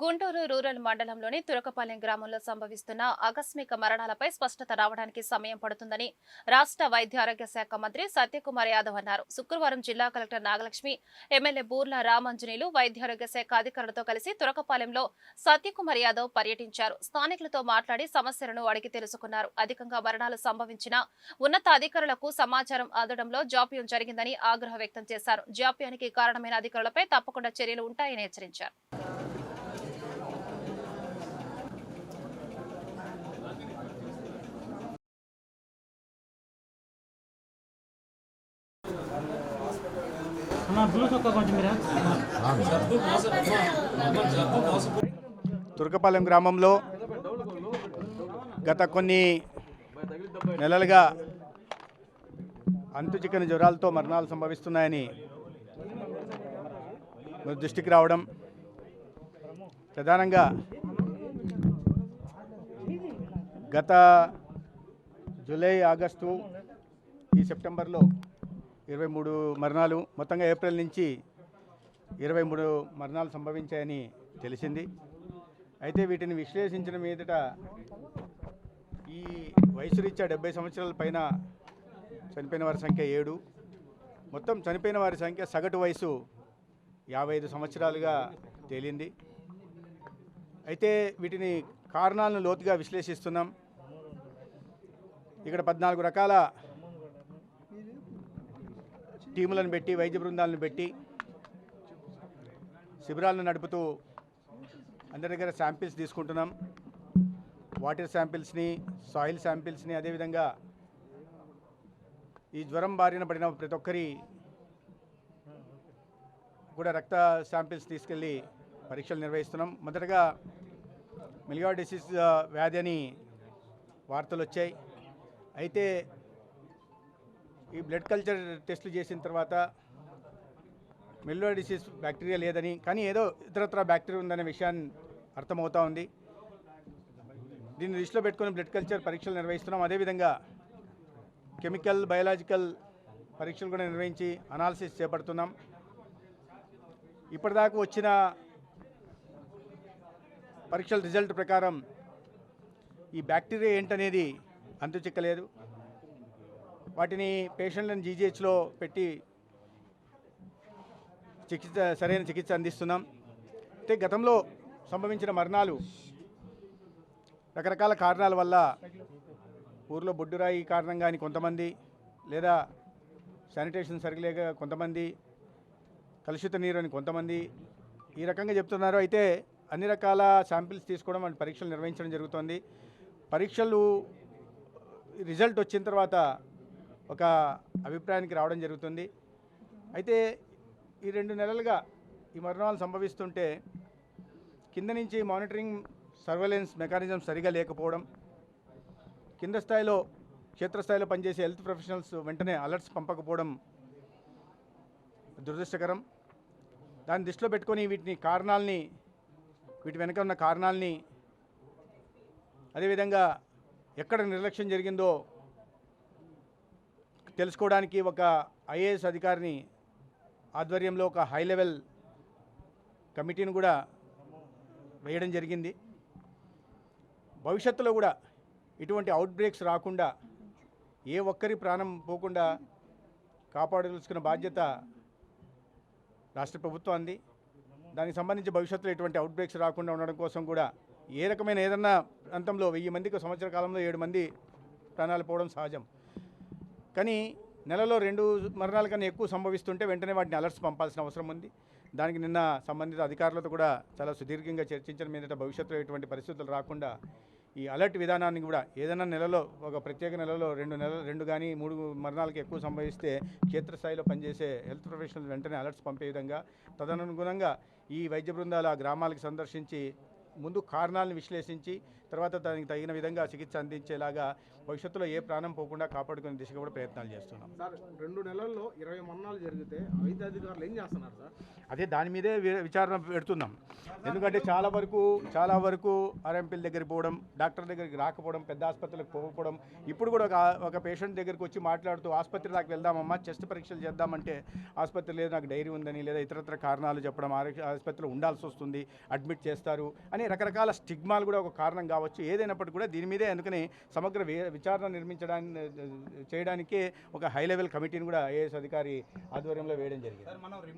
Guntur rural మండలంలోని తురకపాలెం గ్రామంలో సంభవిస్తున్న ఆకస్మిక మరణాలపై స్పష్టత రావడానికి సమయం పడుతుందని రాష్ట్ర వైద్య ఆరోగ్య శాఖ మంత్రి సత్యకుమార్ యాదవ్ అన్నారు. శుక్రవారం జిల్లా కలెక్టర్ నాగలక్ష్మి ఎమ్మెల్యే బూర్ల రామంజనీలు వైద్య ఆరోగ్య శాఖ అధికారులతో కలిసి తురకపాలెంలో సత్యకుమార్ యాదవ్ పర్యటించారు. స్థానికులతో మాట్లాడి సమస్యలను అడిగి తెలుసుకున్నారు. అధికంగా మరణాలు సంభవించిన ఉన్నత అధికారులకు సమాచారం అందడంలో జాప్యం జరిగిందని ఆగ్రహం వ్యక్తం చేశారు. జాప్యానికి కారణమైన అధికారులపై తప్పకుండా చర్యలు ఉంటాయని హెచ్చరించారు. తుర్కపాలెం గ్రామంలో గత కొన్ని నెలలుగా అంతు చిక్కని జ్వరాలతో మరణాలు సంభవిస్తున్నాయని దృష్టికి రావడం ప్రధానంగా గత జూలై ఆగస్టు ఈ సెప్టెంబర్లో ఇరవై మూడు మరణాలు మొత్తంగా ఏప్రిల్ నుంచి ఇరవై మూడు మరణాలు సంభవించాయని తెలిసింది. అయితే వీటిని విశ్లేషించిన మీదట ఈ వయసు రీత్యా డెబ్బై సంవత్సరాల పైన చనిపోయిన వారి సంఖ్య ఏడు. మొత్తం చనిపోయిన వారి సంఖ్య సగటు వయసు యాభై ఐదు సంవత్సరాలుగా తేలింది. అయితే వీటిని కారణాలను లోతుగా విశ్లేషిస్తున్నాం. ఇక్కడ పద్నాలుగు రకాల టీములను పెట్టి వైద్య బృందాలను పెట్టి శిబిరాలను నడుపుతూ అందరి దగ్గర శాంపిల్స్ తీసుకుంటున్నాం. వాటర్ శాంపిల్స్ని సాయిల్ శాంపిల్స్ని అదేవిధంగా ఈ జ్వరం బారిన పడిన ప్రతి ఒక్కరి కూడా రక్త శాంపిల్స్ తీసుకెళ్ళి పరీక్షలు నిర్వహిస్తున్నాం. మొదటగా మిలియా డిసీజ్ వ్యాధి అని వార్తలు వచ్చాయి. అయితే ఈ బ్లడ్ కల్చర్ టెస్టులు చేసిన తర్వాత మెల్లో డిసీజ్ బ్యాక్టీరియా లేదని కానీ ఏదో ఇతరత్ర బ్యాక్టీరియా ఉందనే విషయాన్ని అర్థమవుతా ఉంది. దీన్ని దృష్టిలో పెట్టుకుని బ్లడ్ కల్చర్ పరీక్షలు నిర్వహిస్తున్నాం. అదేవిధంగా కెమికల్ బయలాజికల్ పరీక్షలు కూడా నిర్వహించి అనాలిసిస్ చేపడుతున్నాం. ఇప్పటిదాకా వచ్చిన పరీక్షల రిజల్ట్ ప్రకారం ఈ బ్యాక్టీరియా ఏంటనేది అంతు చిక్కలేదు. వాటిని పేషెంట్లను జీజీహెచ్లో పెట్టి చికిత్స సరైన చికిత్స అందిస్తున్నాం. అయితే గతంలో సంభవించిన మరణాలు రకరకాల కారణాల వల్ల ఊర్లో బొడ్డురాయి కారణంగా కానీ కొంతమంది లేదా శానిటేషన్ సరిగలేక కొంతమంది కలుషిత నీరు అని కొంతమంది ఈ రకంగా చెప్తున్నారు. అయితే అన్ని రకాల శాంపిల్స్ తీసుకోవడం అండ్ పరీక్షలు నిర్వహించడం జరుగుతుంది. పరీక్షలు రిజల్ట్ వచ్చిన తర్వాత ఒక అభిప్రాయానికి రావడం జరుగుతుంది. అయితే ఈ రెండు నెలలుగా ఈ మరణాలు సంభవిస్తుంటే కింద నుంచి మానిటరింగ్ సర్వేలెన్స్ మెకానిజం సరిగా లేకపోవడం కింద స్థాయిలో క్షేత్రస్థాయిలో పనిచేసే హెల్త్ ప్రొఫెషనల్స్ వెంటనే అలర్ట్స్ పంపకపోవడం దురదృష్టకరం. దాన్ని దృష్టిలో పెట్టుకొని వీటిని కారణాలని వీటి వెనక ఉన్న కారణాలని అదేవిధంగా ఎక్కడ నిర్లక్ష్యం జరిగిందో తెలుసుకోవడానికి ఒక ఐఏఎస్ అధికారిని ఆధ్వర్యంలో ఒక హై లెవెల్ కమిటీని కూడా వేయడం జరిగింది. భవిష్యత్తులో కూడా ఇటువంటి అవుట్ బ్రేక్స్ రాకుండా ఏ ఒక్కరి ప్రాణం పోకుండా కాపాడవలసిన బాధ్యత రాష్ట్ర ప్రభుత్వం అంది. దానికి సంబంధించి భవిష్యత్తులో ఎటువంటి అవుట్ బ్రేక్స్ రాకుండా ఉండడం కోసం కూడా ఏ రకమైన ఏదన్నా ప్రాంతంలో వెయ్యి మందికి సంవత్సర కాలంలో ఏడు మంది ప్రాణాలు పోవడం సహజం. కానీ నెలలో రెండు మరణాల కన్నా ఎక్కువ సంభవిస్తుంటే వెంటనే వాటిని అలర్ట్స్ పంపాల్సిన అవసరం ఉంది. దానికి నిన్న సంబంధిత అధికారులతో కూడా చాలా సుదీర్ఘంగా చర్చించిన మీదట భవిష్యత్తులో ఎటువంటి పరిస్థితులు రాకుండా ఈ అలర్ట్ విధానాన్ని కూడా ఏదైనా నెలలో ఒక ప్రత్యేక నెలలో రెండు నెలలు రెండు కానీ మూడు మరణాలకు ఎక్కువ సంభవిస్తే క్షేత్రస్థాయిలో పనిచేసే హెల్త్ ప్రొఫెషనల్ వెంటనే అలర్ట్స్ పంపే విధంగా తదనుగుణంగా ఈ వైద్య బృందాలు ఆ గ్రామాలకు సందర్శించి ముందు కారణాలను విశ్లేషించి తర్వాత దానికి తగిన విధంగా చికిత్స అందించేలాగా భవిష్యత్తులో ఏ ప్రాణం పోకుండా కాపాడుకునే దిశగా కూడా ప్రయత్నాలు చేస్తున్నాం. సార్ రెండు నెలల్లో ఇరవై మరణాలు జరిగితే వైద్య అధికారులు ఏం చేస్తున్నారు సార్? అదే దాని మీదే విచారణ పెడుతున్నాం. ఎందుకంటే చాలా వరకు చాలా వరకు ఆర్ఎంపీల దగ్గరికి పోవడం డాక్టర్ దగ్గరికి రాకపోవడం పెద్ద ఆసుపత్రులకు పోకపోవడం ఇప్పుడు కూడా ఒక ఒక పేషెంట్ దగ్గరికి వచ్చి మాట్లాడుతూ ఆసుపత్రి దాకా వెళ్దామమ్మా చెస్ట్ పరీక్షలు చేద్దామంటే ఆసుపత్రి లేదు నాకు డైరీ ఉందని లేదా ఇతరత్ర కారణాలు చెప్పడం ఆరోగ్య ఆసుపత్రిలో ఉండాల్సి వస్తుంది అడ్మిట్ చేస్తారు అని రకరకాల స్టిగ్మాలు కూడా ఒక కారణం కావచ్చు ఏదైనప్పటికీ కూడా దీని మీదే అందుకని సమగ్ర విచారణ నిర్మించడానికి చేయడానికి ఒక హై లెవెల్ కమిటీని కూడా ఐఏఎస్ అధికారి ఆధ్వర్యంలో వేయడం జరిగింది.